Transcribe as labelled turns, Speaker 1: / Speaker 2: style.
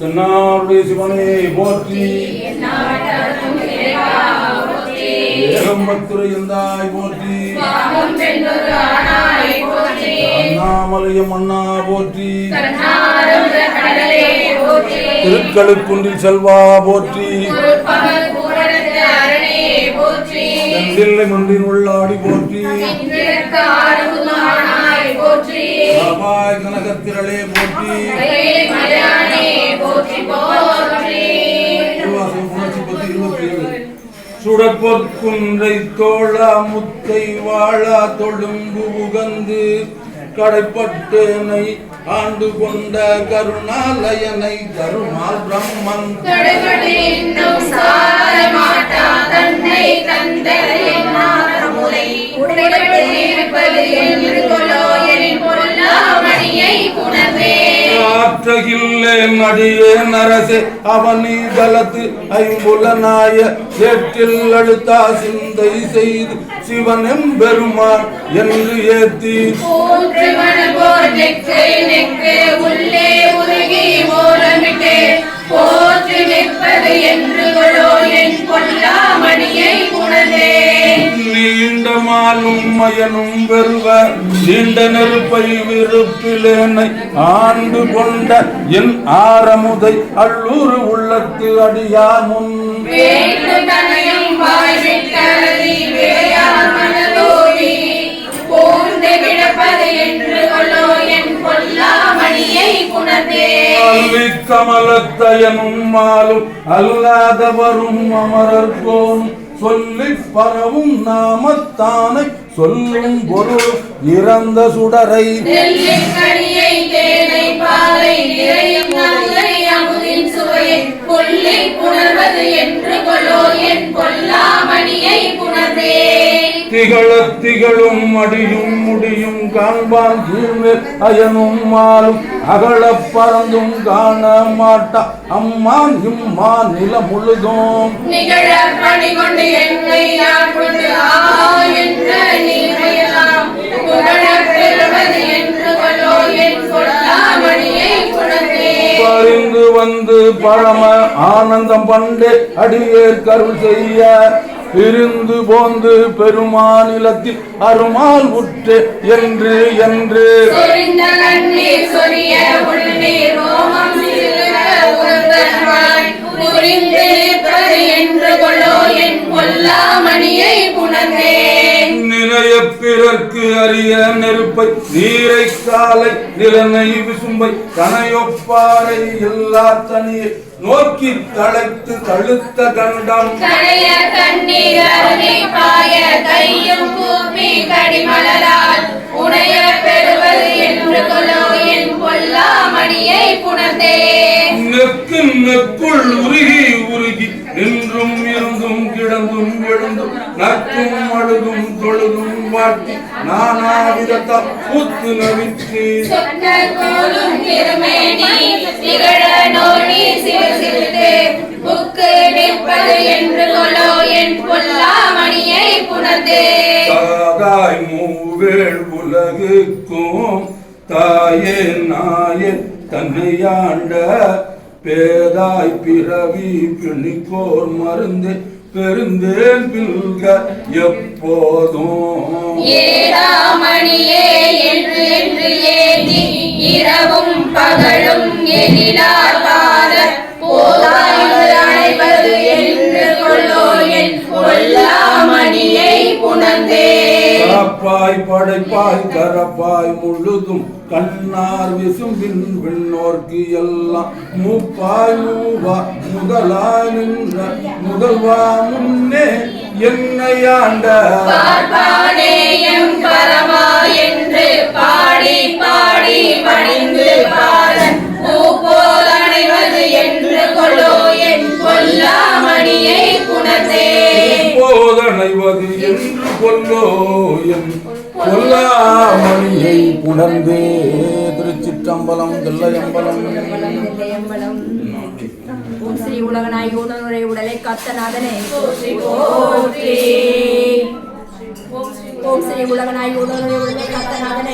Speaker 1: தென்னாருடைய சிவனே போற்றி. ஏகம்பத்துரை எந்தாய் போற்றி. அண்ணாமலையம் அண்ணா போற்றி. திருக்களுக்குன்றில் செல்வா போற்றி. செந்தில்லை மன்றின் உள்ளாடி போற்றி. கனகத்திரளே போற்றி. சுடற்பொற்குன்றை தோழா முத்தை வாழா தொழும்பு உகந்து கடைப்பட்டேனை ஆண்டு கொண்ட கருணாலயனை கருணால் பிரம்மன். ஆற்றகில்லேன் அடியே நரசே அவனி தளத்து ஐம்புல நாய ஏற்றில் அழுத்தா சிந்தை செய்து சிவனும் பெருமான் என்று ஏத்தி.
Speaker 2: உள்ளே உருகி ஓரமிட்டே
Speaker 1: நீண்ட மாலும் மயனும் வெல்வ நீண்ட நெருப்பை விருப்பிலேனை ஆண்டு கொண்ட என் ஆரமுதை அல்லூர் உள்ளத்து அடியா முன் கமலத்தயனும் மாலும் அல்லாதவரும் அமரர்கோன் சொல்லி பரவும் நாமத்தானை சொல்லும் பொருள் இறந்த சுடரை.
Speaker 2: என்று
Speaker 1: திகழ திகழும் அடியும் முடியும் காண்பான் கீழ்மேல் அயனும் மாலும் அகலப் பறந்தும் காண மாட்டா அம்மான் இம்மான் நில முழுதும். பறிந்து வந்து பழம ஆனந்தம் பண்டே அடியேற் கருள் செய்ய பிரிந்து போந்து பெருமாநிலத்தில் அருமால் உற்று என்று என்று. பிறர்க்கு அறிய நெருப்பை நீரை காலை நிலனை விசும்பை கனையொப்பாரை எல்லா தனியை நோக்கி தழைத்து தழுத்த கண்டம்.
Speaker 2: கடைய கண்ணீர் அருகே பாய கையும் கூப்பி கடிமலரால் உடைய பெறுவது என்று கொள்ளோ என் பொல்லாமணியை புணர்ந்தே.
Speaker 1: நெக்கு நெக்குள் உருகி உருகி நின்றும் இருந்தும் கிடந்தும் எழுந்தும் நக்கும் அழுதும் தொழுதும் வாட்டி நானா
Speaker 2: என் பொல்லாமணியை புணர்ந்து.
Speaker 1: தாதாய் மூவேள் உலகுக்கும் தாயே நாயே தன்னையாண்ட பேதாய் பிறவி பிணிக்கோர் மருந்து. பெருந்தேன் எப்போதும்.
Speaker 2: ஏழாமணியே என்று என்று ஏதி இரவும் பகலும் எதிரா
Speaker 1: காப்பாய் படைப்பாய் கரப்பாய் முழுதும் கண்ணார் விசும்பின் விண்ணோர்க்கு எல்லாம். மூப்பாய் மூவா முதலாய் நின்ற முதல்வா முன்னே என்னை ஆண்ட.
Speaker 2: என்று பாடி பாடி பணிந்து பாரன். பூப்போல் அணைவது என்று கொள்ளோ என் கொல்லாமணியை புணர்ந்தே.
Speaker 1: போதனைவது என்று கொல்லோ என் கொல்லாமணியை புணர்ந்தே. திருச்சிற்றம்பலம் தில்லையம்பலம்.
Speaker 3: ஓம் ஸ்ரீ உலகநாயகி உணர்வுரை உடலை கத்தநாதனே ஓம் ஸ்ரீ உலகநாயகி உணர்வுரை உடலை கத்தநாதனே